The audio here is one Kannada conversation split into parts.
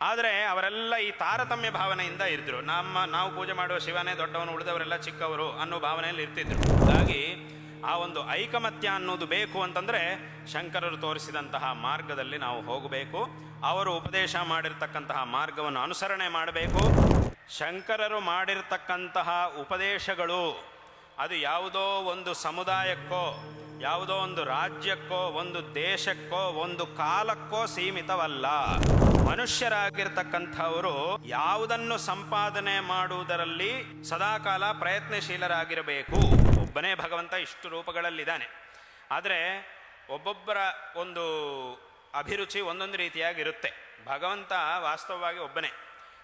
ಆದರೆ ಅವರೆಲ್ಲ ಈ ತಾರತಮ್ಯ ಭಾವನೆಯಿಂದ ಇದ್ದರು. ನಮ್ಮ, ನಾವು ಪೂಜೆ ಮಾಡುವ ಶಿವನೇ ದೊಡ್ಡವನು, ಉಳಿದವರೆಲ್ಲ ಚಿಕ್ಕವರು ಅನ್ನೋ ಭಾವನೆಯಲ್ಲಿ ಇರ್ತಿದ್ರು. ಹಾಗಾಗಿ ಆ ಒಂದು ಐಕಮತ್ಯ ಅನ್ನೋದು ಬೇಕು ಅಂತಂದರೆ ಶಂಕರರು ತೋರಿಸಿದಂತಹ ಮಾರ್ಗದಲ್ಲಿ ನಾವು ಹೋಗಬೇಕು. ಅವರು ಉಪದೇಶ ಮಾಡಿರ್ತಕ್ಕಂತಹ ಮಾರ್ಗವನ್ನು ಅನುಸರಣೆ ಮಾಡಬೇಕು. ಶಂಕರರು ಮಾಡಿರ್ತಕ್ಕಂತಹ ಉಪದೇಶಗಳು ಅದು ಯಾವುದೋ ಒಂದು ಸಮುದಾಯಕ್ಕೋ, ಯಾವುದೋ ಒಂದು ರಾಜ್ಯಕ್ಕೋ, ಒಂದು ದೇಶಕ್ಕೋ, ಒಂದು ಕಾಲಕ್ಕೋ ಸೀಮಿತವಲ್ಲ. ಮನುಷ್ಯರಾಗಿರ್ತಕ್ಕಂಥವರು ಯಾವುದನ್ನು ಸಂಪಾದನೆ ಮಾಡುವುದರಲ್ಲಿ ಸದಾಕಾಲ ಪ್ರಯತ್ನಶೀಲರಾಗಿರಬೇಕು. ಒಬ್ಬನೇ ಭಗವಂತ ಇಷ್ಟು ರೂಪಗಳಲ್ಲಿದ್ದಾನೆ. ಆದರೆ ಒಬ್ಬೊಬ್ಬರ ಒಂದು ಅಭಿರುಚಿ ಒಂದೊಂದು ರೀತಿಯಾಗಿರುತ್ತೆ. ಭಗವಂತ ವಾಸ್ತವವಾಗಿ ಒಬ್ಬನೇ.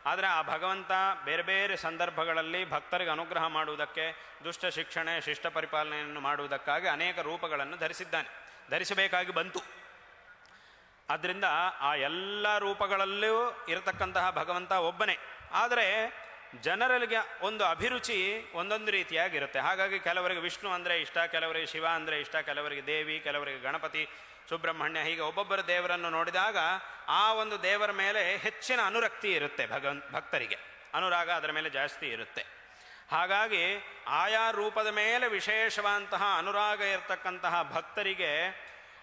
ಆದರೆ ಆ ಭಗವಂತ ಬೇರೆ ಬೇರೆ ಸಂದರ್ಭಗಳಲ್ಲಿ ಭಕ್ತರಿಗೆ ಅನುಗ್ರಹ ಮಾಡುವುದಕ್ಕೆ, ದುಷ್ಟ ಶಿಕ್ಷಣೆ, ಶಿಷ್ಟ ಪರಿಪಾಲನೆಯನ್ನು ಮಾಡುವುದಕ್ಕಾಗಿ ಅನೇಕ ರೂಪಗಳನ್ನು ಧರಿಸಿದ್ದಾನೆ. ಧರಿಸಬೇಕಾಗಿ ಬಂತು. ಆದ್ದರಿಂದ ಆ ಎಲ್ಲ ರೂಪಗಳಲ್ಲೂ ಇರತಕ್ಕಂತಹ ಭಗವಂತ ಒಬ್ಬನೇ. ಆದರೆ ಜನರಲ್ಲಿಗೆ ಒಂದು ಅಭಿರುಚಿ ಒಂದೊಂದು ರೀತಿಯಾಗಿರುತ್ತೆ. ಹಾಗಾಗಿ ಕೆಲವರಿಗೆ ವಿಷ್ಣು ಅಂದರೆ ಇಷ್ಟ, ಕೆಲವರಿಗೆ ಶಿವ ಅಂದರೆ ಇಷ್ಟ, ಕೆಲವರಿಗೆ ದೇವಿ, ಕೆಲವರಿಗೆ ಗಣಪತಿ, ಸುಬ್ರಹ್ಮಣ್ಯ ಹೀಗೆ ಒಬ್ಬೊಬ್ಬರ ದೇವರನ್ನು ನೋಡಿದಾಗ ಆ ಒಂದು ದೇವರ ಮೇಲೆ ಹೆಚ್ಚಿನ ಅನುರಕ್ತಿ ಇರುತ್ತೆ ಭಗವನ್, ಭಕ್ತರಿಗೆ. ಅನುರಾಗ ಅದರ ಮೇಲೆ ಜಾಸ್ತಿ ಇರುತ್ತೆ. ಹಾಗಾಗಿ ಆಯಾ ರೂಪದ ಮೇಲೆ ವಿಶೇಷವಾದಂತಹ ಅನುರಾಗ ಇರತಕ್ಕಂತಹ ಭಕ್ತರಿಗೆ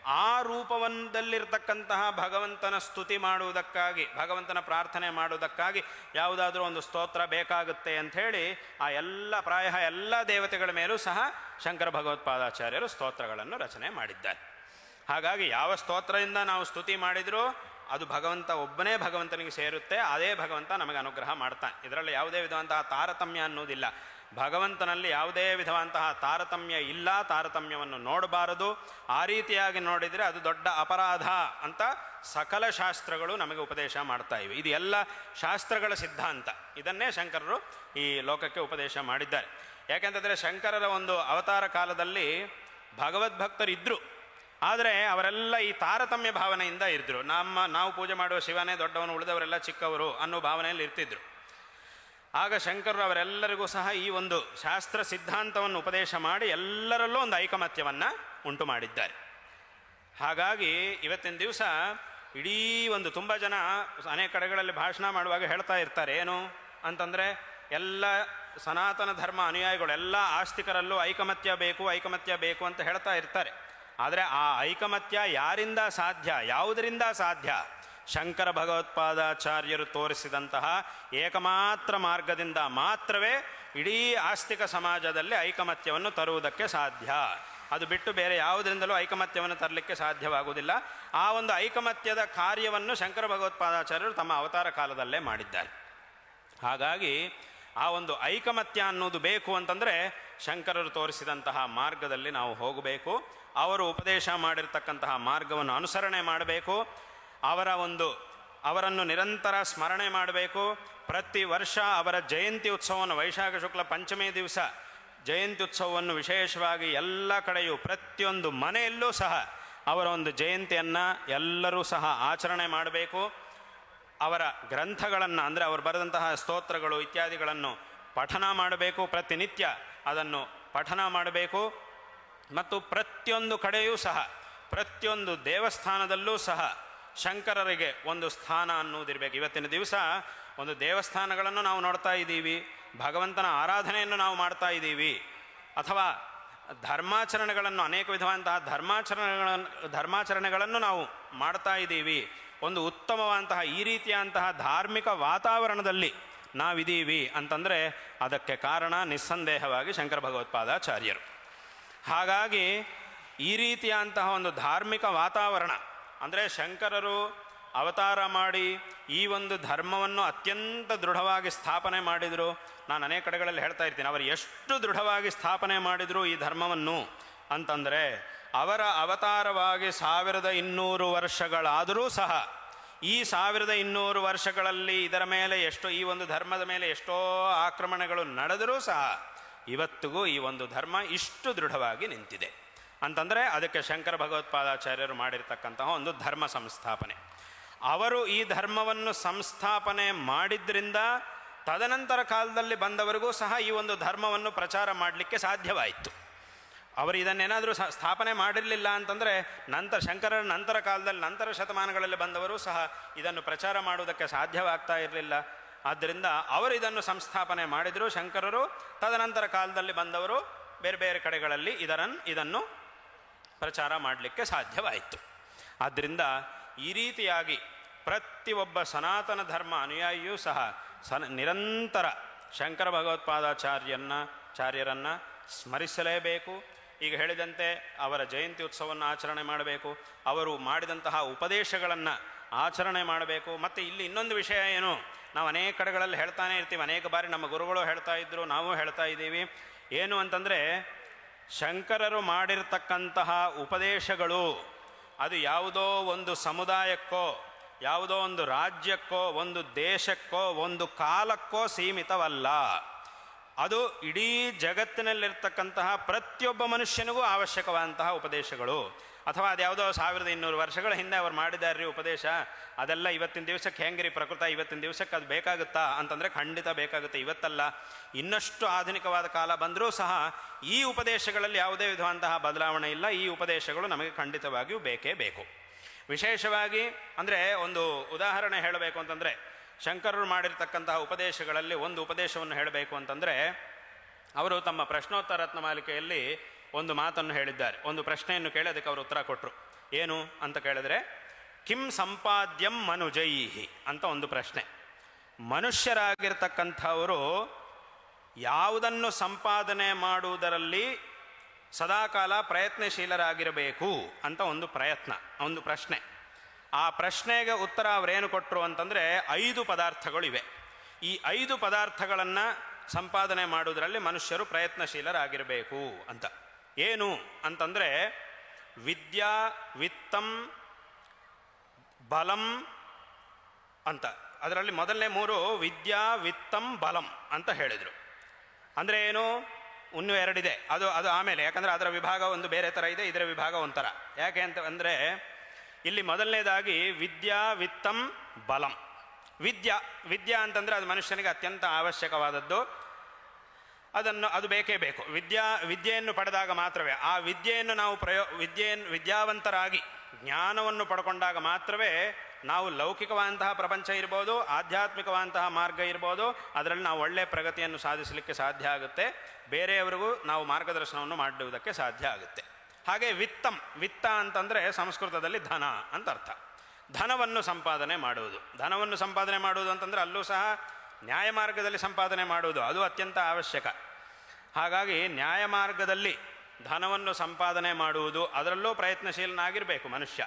ಆ ರೂಪವೊಂದಲ್ಲಿರ್ತಕ್ಕಂತಹ ಭಗವಂತನ ಸ್ತುತಿ ಮಾಡುವುದಕ್ಕಾಗಿ, ಭಗವಂತನ ಪ್ರಾರ್ಥನೆ ಮಾಡುವುದಕ್ಕಾಗಿ ಯಾವುದಾದ್ರೂ ಒಂದು ಸ್ತೋತ್ರ ಬೇಕಾಗುತ್ತೆ ಅಂಥೇಳಿ ಆ ಎಲ್ಲ ಪ್ರಾಯ ಎಲ್ಲ ದೇವತೆಗಳ ಮೇಲೂ ಸಹ ಶಂಕರ ಭಗವತ್ಪಾದಾಚಾರ್ಯರು ಸ್ತೋತ್ರಗಳನ್ನು ರಚನೆ ಮಾಡಿದ್ದಾರೆ. ಹಾಗಾಗಿ ಯಾವ ಸ್ತೋತ್ರದಿಂದ ನಾವು ಸ್ತುತಿ ಮಾಡಿದರೂ ಅದು ಭಗವಂತ ಒಬ್ಬನೇ ಭಗವಂತನಿಗೆ ಸೇರುತ್ತೆ, ಅದೇ ಭಗವಂತ ನಮಗೆ ಅನುಗ್ರಹ ಮಾಡ್ತಾನೆ. ಇದರಲ್ಲಿ ಯಾವುದೇ ವಿಧವಂತಹ ತಾರತಮ್ಯ ಅನ್ನೋದಿಲ್ಲ. ಭಗವಂತನಲ್ಲಿ ಯಾವುದೇ ವಿಧವಂತಹ ತಾರತಮ್ಯ ಇಲ್ಲ, ತಾರತಮ್ಯವನ್ನು ನೋಡಬಾರದು. ಆ ರೀತಿಯಾಗಿ ನೋಡಿದರೆ ಅದು ದೊಡ್ಡ ಅಪರಾಧ ಅಂತ ಸಕಲ ಶಾಸ್ತ್ರಗಳು ನಮಗೆ ಉಪದೇಶ ಮಾಡ್ತಾ ಇವೆ. ಇದು ಎಲ್ಲ ಶಾಸ್ತ್ರಗಳ ಸಿದ್ಧಾಂತ. ಇದನ್ನೇ ಶಂಕರರು ಈ ಲೋಕಕ್ಕೆ ಉಪದೇಶ ಮಾಡಿದ್ದಾರೆ. ಯಾಕೆಂತಂದರೆ ಶಂಕರರ ಒಂದು ಅವತಾರ ಕಾಲದಲ್ಲಿ ಭಗವದ್ಭಕ್ತರಿದ್ದರು ಆದರೆ ಅವರೆಲ್ಲ ಈ ತಾರತಮ್ಯ ಭಾವನೆಯಿಂದ ಇದ್ದರು ನಮ್ಮ, ನಾವು ಪೂಜೆ ಮಾಡುವ ಶಿವನೇ ದೊಡ್ಡವನು, ಉಳಿದವರೆಲ್ಲ ಚಿಕ್ಕವರು ಅನ್ನೋ ಭಾವನೆಯಲ್ಲಿ ಇರ್ತಿದ್ರು. ಆಗ ಶಂಕರರು ಅವರೆಲ್ಲರಿಗೂ ಸಹ ಈ ಒಂದು ಶಾಸ್ತ್ರ ಸಿದ್ಧಾಂತವನ್ನು ಉಪದೇಶ ಮಾಡಿ ಎಲ್ಲರಲ್ಲೂ ಒಂದು ಐಕಮತ್ಯವನ್ನು ಉಂಟು ಮಾಡಿದ್ದಾರೆ. ಹಾಗಾಗಿ ಇವತ್ತಿನ ದಿವಸ ಇಡೀ ಒಂದು ತುಂಬ ಜನ ಅನೇಕ ಕಡೆಗಳಲ್ಲಿ ಭಾಷಣ ಮಾಡುವಾಗ ಹೇಳ್ತಾ ಇರ್ತಾರೆ, ಏನು ಅಂತಂದರೆ ಎಲ್ಲ ಸನಾತನ ಧರ್ಮ ಅನುಯಾಯಿಗಳು, ಎಲ್ಲ ಆಸ್ತಿಕರಲ್ಲೂ ಐಕಮತ್ಯ ಬೇಕು ಐಕಮತ್ಯ ಬೇಕು ಅಂತ ಹೇಳ್ತಾ ಇರ್ತಾರೆ. ಆದರೆ ಆ ಐಕಮತ್ಯ ಯಾರಿಂದ ಸಾಧ್ಯ, ಯಾವುದರಿಂದ ಸಾಧ್ಯ? ಶಂಕರ ಭಗವತ್ಪಾದಾಚಾರ್ಯರು ತೋರಿಸಿದಂತಹ ಏಕಮಾತ್ರ ಮಾರ್ಗದಿಂದ ಮಾತ್ರವೇ ಇಡೀ ಆಸ್ತಿಕ ಸಮಾಜದಲ್ಲಿ ಐಕಮತ್ಯವನ್ನು ತರುವುದಕ್ಕೆ ಸಾಧ್ಯ. ಅದು ಬಿಟ್ಟು ಬೇರೆ ಯಾವುದರಿಂದಲೂ ಐಕಮತ್ಯವನ್ನು ತರಲಿಕ್ಕೆ ಸಾಧ್ಯವಾಗುವುದಿಲ್ಲ. ಆ ಒಂದು ಐಕಮತ್ಯದ ಕಾರ್ಯವನ್ನು ಶಂಕರ ಭಗವತ್ಪಾದಾಚಾರ್ಯರು ತಮ್ಮ ಅವತಾರ ಕಾಲದಲ್ಲೇ ಮಾಡಿದ್ದಾರೆ. ಹಾಗಾಗಿ ಆ ಒಂದು ಐಕಮತ್ಯ ಅನ್ನೋದು ಬೇಕು ಅಂತಂದರೆ ಶಂಕರರು ತೋರಿಸಿದಂತಹ ಮಾರ್ಗದಲ್ಲಿ ನಾವು ಹೋಗಬೇಕು. ಅವರು ಉಪದೇಶ ಮಾಡಿರ್ತಕ್ಕಂತಹ ಮಾರ್ಗವನ್ನು ಅನುಸರಣೆ ಮಾಡಬೇಕು. ಅವರ ಒಂದು, ಅವರನ್ನು ನಿರಂತರ ಸ್ಮರಣೆ ಮಾಡಬೇಕು. ಪ್ರತಿ ವರ್ಷ ಅವರ ಜಯಂತಿ ಉತ್ಸವವನ್ನು ವೈಶಾಖ ಶುಕ್ಲ ಪಂಚಮಿ ದಿವಸ ಜಯಂತಿ ಉತ್ಸವವನ್ನು ವಿಶೇಷವಾಗಿ ಎಲ್ಲ ಕಡೆಯೂ ಪ್ರತಿಯೊಂದು ಮನೆಯಲ್ಲೂ ಸಹ ಅವರ ಒಂದು ಜಯಂತಿಯನ್ನು ಎಲ್ಲರೂ ಸಹ ಆಚರಣೆ ಮಾಡಬೇಕು. ಅವರ ಗ್ರಂಥಗಳನ್ನು ಅಂದರೆ ಅವರು ಬರೆದಂತಹ ಸ್ತೋತ್ರಗಳು, ಇತ್ಯಾದಿಗಳನ್ನು ಪಠನ ಮಾಡಬೇಕು. ಪ್ರತಿನಿತ್ಯ ಅದನ್ನು ಪಠನ ಮಾಡಬೇಕು. ಮತ್ತು ಪ್ರತಿಯೊಂದು ಕಡೆಯೂ ಸಹ, ಪ್ರತಿಯೊಂದು ದೇವಸ್ಥಾನದಲ್ಲೂ ಸಹ ಶಂಕರರಿಗೆ ಒಂದು ಸ್ಥಾನ ಅನ್ನುವುದಿರಬೇಕು. ಇವತ್ತಿನ ದಿವಸ ಒಂದು ದೇವಸ್ಥಾನಗಳನ್ನು ನಾವು ನೋಡ್ತಾ ಇದ್ದೀವಿ, ಭಗವಂತನ ಆರಾಧನೆಯನ್ನು ನಾವು ಮಾಡ್ತಾ ಇದ್ದೀವಿ, ಅಥವಾ ಧರ್ಮಾಚರಣೆಗಳನ್ನು, ಅನೇಕ ವಿಧವಾದಂತಹ ಧರ್ಮಾಚರಣೆಗಳನ್ನು ಧರ್ಮಾಚರಣೆಗಳನ್ನು ನಾವು ಮಾಡ್ತಾ ಇದ್ದೀವಿ. ಒಂದು ಉತ್ತಮವಾದಂತಹ, ಈ ರೀತಿಯಾದಂತಹ ಧಾರ್ಮಿಕ ವಾತಾವರಣದಲ್ಲಿ ನಾವಿದ್ದೀವಿ ಅಂತಂದರೆ ಅದಕ್ಕೆ ಕಾರಣ ನಿಸ್ಸಂದೇಹವಾಗಿ ಶಂಕರ ಭಗವತ್ಪಾದಾಚಾರ್ಯರು. ಹಾಗಾಗಿ ಈ ರೀತಿಯಾದಂತಹ ಒಂದು ಧಾರ್ಮಿಕ ವಾತಾವರಣ ಅಂದರೆ ಶಂಕರರು ಅವತಾರ ಮಾಡಿ ಈ ಒಂದು ಧರ್ಮವನ್ನು ಅತ್ಯಂತ ದೃಢವಾಗಿ ಸ್ಥಾಪನೆ ಮಾಡಿದರು. ನಾನು ಅನೇಕ ಕಡೆಗಳಲ್ಲಿ ಹೇಳ್ತಾ ಇರ್ತೀನಿ, ಅವರು ಎಷ್ಟು ದೃಢವಾಗಿ ಸ್ಥಾಪನೆ ಮಾಡಿದರು ಈ ಧರ್ಮವನ್ನು ಅಂತಂದರೆ, ಅವರ ಅವತಾರವಾಗಿ ಸಾವಿರದ ಇನ್ನೂರು ವರ್ಷಗಳಾದರೂ ಸಹ, ಈ ಸಾವಿರದ ಇನ್ನೂರು ವರ್ಷಗಳಲ್ಲಿ ಇದರ ಮೇಲೆ ಎಷ್ಟೋ, ಈ ಒಂದು ಧರ್ಮದ ಮೇಲೆ ಎಷ್ಟೋ ಆಕ್ರಮಣಗಳು ನಡೆದರೂ ಸಹ, ಇವತ್ತಿಗೂ ಈ ಒಂದು ಧರ್ಮ ಇಷ್ಟು ದೃಢವಾಗಿ ನಿಂತಿದೆ. ಅಂತಂದರೆ ಅದಕ್ಕೆ ಶಂಕರ ಭಗವತ್ಪಾದಾಚಾರ್ಯರು ಮಾಡಿರ್ತಕ್ಕಂತಹ ಒಂದು ಧರ್ಮ ಸಂಸ್ಥಾಪನೆ. ಅವರು ಈ ಧರ್ಮವನ್ನು ಸಂಸ್ಥಾಪನೆ ಮಾಡಿದ್ರಿಂದ ತದನಂತರ ಕಾಲದಲ್ಲಿ ಬಂದವರಿಗೂ ಸಹ ಈ ಒಂದು ಧರ್ಮವನ್ನು ಪ್ರಚಾರ ಮಾಡಲಿಕ್ಕೆ ಸಾಧ್ಯವಾಯಿತು. ಅವರು ಇದನ್ನೇನಾದರೂ ಸ್ಥಾಪನೆ ಮಾಡಿರಲಿಲ್ಲ ಅಂತಂದರೆ ನಂತರ ಶಂಕರರ ನಂತರ ಕಾಲದಲ್ಲಿ ನಂತರ ಶತಮಾನಗಳಲ್ಲಿ ಬಂದವರು ಸಹ ಇದನ್ನು ಪ್ರಚಾರ ಮಾಡುವುದಕ್ಕೆ ಸಾಧ್ಯವಾಗ್ತಾ ಇರಲಿಲ್ಲ. ಆದ್ದರಿಂದ ಅವರು ಇದನ್ನು ಸಂಸ್ಥಾಪನೆ ಮಾಡಿದರು ಶಂಕರರು. ತದನಂತರ ಕಾಲದಲ್ಲಿ ಬಂದವರು ಬೇರೆ ಬೇರೆ ಕಡೆಗಳಲ್ಲಿ ಇದರನ್ನು ಇದನ್ನು ಪ್ರಚಾರ ಮಾಡಲಿಕ್ಕೆ ಸಾಧ್ಯವಾಯಿತು. ಆದ್ದರಿಂದ ಈ ರೀತಿಯಾಗಿ ಪ್ರತಿಯೊಬ್ಬ ಸನಾತನ ಧರ್ಮ ಅನುಯಾಯಿಯೂ ಸಹ ಸನ, ನಿರಂತರ ಶಂಕರ ಭಗವತ್ಪಾದಾಚಾರ್ಯನ್ನ, ಚಾರ್ಯರನ್ನು ಸ್ಮರಿಸಲೇಬೇಕು. ಈಗ ಹೇಳಿದಂತೆ ಅವರ ಜಯಂತಿ ಉತ್ಸವವನ್ನು ಆಚರಣೆ ಮಾಡಬೇಕು. ಅವರು ಮಾಡಿದಂತಹ ಉಪದೇಶಗಳನ್ನು ಆಚರಣೆ ಮಾಡಬೇಕು. ಮತ್ತು ಇಲ್ಲಿ ಇನ್ನೊಂದು ವಿಷಯ ಏನು? ನಾವು ಅನೇಕ ಕಡೆಗಳಲ್ಲಿ ಹೇಳ್ತಾನೆ ಇರ್ತೀವಿ. ಅನೇಕ ಬಾರಿ ನಮ್ಮ ಗುರುಗಳು ಹೇಳ್ತಾ ಇದ್ದರು ನಾವು ಹೇಳ್ತಾ ಇದ್ದೀವಿ. ಏನು ಅಂತಂದರೆ ಶಂಕರರು ಮಾಡಿರ್ತಕ್ಕಂತಹ ಉಪದೇಶಗಳು, ಅದು ಯಾವುದೋ ಒಂದು ಸಮುದಾಯಕ್ಕೋ, ಯಾವುದೋ ಒಂದು ರಾಜ್ಯಕ್ಕೋ, ಒಂದು ದೇಶಕ್ಕೋ, ಒಂದು ಕಾಲಕ್ಕೋ ಸೀಮಿತವಲ್ಲ. ಅದು ಇಡೀ ಜಗತ್ತಿನಲ್ಲಿರ್ತಕ್ಕಂತಹ ಪ್ರತಿಯೊಬ್ಬ ಮನುಷ್ಯನಿಗೂ ಅವಶ್ಯಕವಾದಂತಹ ಉಪದೇಶಗಳು. ಅಥವಾ ಅದ್ಯಾವುದೋ ಸಾವಿರದ ಇನ್ನೂರು ವರ್ಷಗಳ ಹಿಂದೆ ಅವ್ರು ಮಾಡಿದಾರ್ರಿ ಉಪದೇಶ, ಅದೆಲ್ಲ ಇವತ್ತಿನ ದಿವಸಕ್ಕೆ ರೀ ಪ್ರಕೃತ? ಇವತ್ತಿನ ದಿವಸಕ್ಕೆ ಅದು ಬೇಕಾಗುತ್ತಾ? ಅಂತಂದರೆ ಖಂಡಿತ ಬೇಕಾಗುತ್ತೆ. ಇವತ್ತಲ್ಲ, ಇನ್ನಷ್ಟು ಆಧುನಿಕವಾದ ಕಾಲ ಬಂದರೂ ಸಹ ಈ ಉಪದೇಶಗಳಲ್ಲಿ ಯಾವುದೇ ವಿಧವಂತಹ ಬದಲಾವಣೆ ಇಲ್ಲ. ಈ ಉಪದೇಶಗಳು ನಮಗೆ ಖಂಡಿತವಾಗಿಯೂ ಬೇಕೇ ಬೇಕು. ವಿಶೇಷವಾಗಿ ಅಂದರೆ ಒಂದು ಉದಾಹರಣೆ ಹೇಳಬೇಕು ಅಂತಂದರೆ, ಶಂಕರರು ಮಾಡಿರ್ತಕ್ಕಂತಹ ಉಪದೇಶಗಳಲ್ಲಿ ಒಂದು ಉಪದೇಶವನ್ನು ಹೇಳಬೇಕು ಅಂತಂದರೆ, ಅವರು ತಮ್ಮ ಪ್ರಶ್ನೋತ್ತರ ರತ್ನ ಮಾಲಿಕೆಯಲ್ಲಿ ಒಂದು ಮಾತನ್ನು ಹೇಳಿದ್ದಾರೆ. ಒಂದು ಪ್ರಶ್ನೆಯನ್ನು ಕೇಳಿ ಅದಕ್ಕೆ ಅವರು ಉತ್ತರ ಕೊಟ್ಟರು ಏನು ಅಂತ ಕೇಳಿದ್ರೆ, ಕಿಂ ಸಂಪಾದ್ಯಂ ಮನುಜೈಹಿ ಅಂತ ಒಂದು ಪ್ರಶ್ನೆ. ಮನುಷ್ಯರಾಗಿರ್ತಕ್ಕಂಥವರು ಯಾವುದನ್ನು ಸಂಪಾದನೆ ಮಾಡುವುದರಲ್ಲಿ ಸದಾಕಾಲ ಪ್ರಯತ್ನಶೀಲರಾಗಿರಬೇಕು ಅಂತ ಒಂದು ಪ್ರಯತ್ನ, ಒಂದು ಪ್ರಶ್ನೆ. ಆ ಪ್ರಶ್ನೆಗೆ ಉತ್ತರ ಅವರೇನು ಕೊಟ್ಟರು ಅಂತಂದರೆ, ಐದು ಪದಾರ್ಥಗಳಿವೆ ಈ ಐದು ಪದಾರ್ಥಗಳನ್ನು ಸಂಪಾದನೆ ಮಾಡುವುದರಲ್ಲಿ ಮನುಷ್ಯರು ಪ್ರಯತ್ನಶೀಲರಾಗಿರಬೇಕು ಅಂತ. ಏನು ಅಂತಂದರೆ ವಿದ್ಯಾ ವಿತ್ತಂ ಬಲಂ ಅಂತ. ಅದರಲ್ಲಿ ಮೊದಲನೇ ಮೂರು ವಿದ್ಯಾ ವಿತ್ತಂ ಬಲಂ ಅಂತ ಹೇಳಿದರು. ಅಂದರೆ ಏನು? ಇನ್ನೂ ಎರಡಿದೆ. ಅದು ಅದು ಆಮೇಲೆ. ಯಾಕಂದರೆ ಅದರ ವಿಭಾಗ ಒಂದು ಬೇರೆ ಥರ ಇದೆ, ಇದರ ವಿಭಾಗ ಒಂಥರ. ಯಾಕೆ ಅಂತ ಅಂದರೆ ಇಲ್ಲಿ ಮೊದಲನೇದಾಗಿ ವಿದ್ಯಾ ವಿತ್ತಂ ಬಲಂ. ವಿದ್ಯಾ ವಿದ್ಯಾ ಅಂತಂದರೆ ಅದು ಮನುಷ್ಯನಿಗೆ ಅತ್ಯಂತ ಅವಶ್ಯಕವಾದದ್ದು. ಅದನ್ನು ಅದು ಬೇಕೇ ಬೇಕು. ವಿದ್ಯಾ, ವಿದ್ಯೆಯನ್ನು ಪಡೆದಾಗ ಮಾತ್ರವೇ. ಆ ವಿದ್ಯೆಯನ್ನು ನಾವು ಪ್ರಯೋ, ವಿದ್ಯೆಯನ್ನು, ವಿದ್ಯಾವಂತರಾಗಿ ಜ್ಞಾನವನ್ನು ಪಡ್ಕೊಂಡಾಗ ಮಾತ್ರವೇ ನಾವು ಲೌಕಿಕವಾದಂತಹ ಪ್ರಪಂಚ ಇರ್ಬೋದು, ಆಧ್ಯಾತ್ಮಿಕವಾದಂತಹ ಮಾರ್ಗ ಇರ್ಬೋದು, ಅದರಲ್ಲಿ ನಾವು ಒಳ್ಳೆಯ ಪ್ರಗತಿಯನ್ನು ಸಾಧಿಸಲಿಕ್ಕೆ ಸಾಧ್ಯ ಆಗುತ್ತೆ. ಬೇರೆಯವರಿಗೂ ನಾವು ಮಾರ್ಗದರ್ಶನವನ್ನು ಮಾಡುವುದಕ್ಕೆ ಸಾಧ್ಯ ಆಗುತ್ತೆ. ಹಾಗೆ ವಿತ್ತಂ, ವಿತ್ತ ಅಂತಂದರೆ ಸಂಸ್ಕೃತದಲ್ಲಿ ಧನ ಅಂತ ಅರ್ಥ. ಧನವನ್ನು ಸಂಪಾದನೆ ಮಾಡುವುದು. ಧನವನ್ನು ಸಂಪಾದನೆ ಮಾಡುವುದು ಅಂತಂದರೆ ಅಲ್ಲೂ ಸಹ ನ್ಯಾಯ ಮಾರ್ಗದಲ್ಲಿ ಸಂಪಾದನೆ ಮಾಡುವುದು ಅದು ಅತ್ಯಂತ ಅವಶ್ಯಕ. ಹಾಗಾಗಿ ನ್ಯಾಯ ಮಾರ್ಗದಲ್ಲಿ ಧನವನ್ನು ಸಂಪಾದನೆ ಮಾಡುವುದು ಅದರಲ್ಲೂ ಪ್ರಯತ್ನಶೀಲನಾಗಿರಬೇಕು ಮನುಷ್ಯ.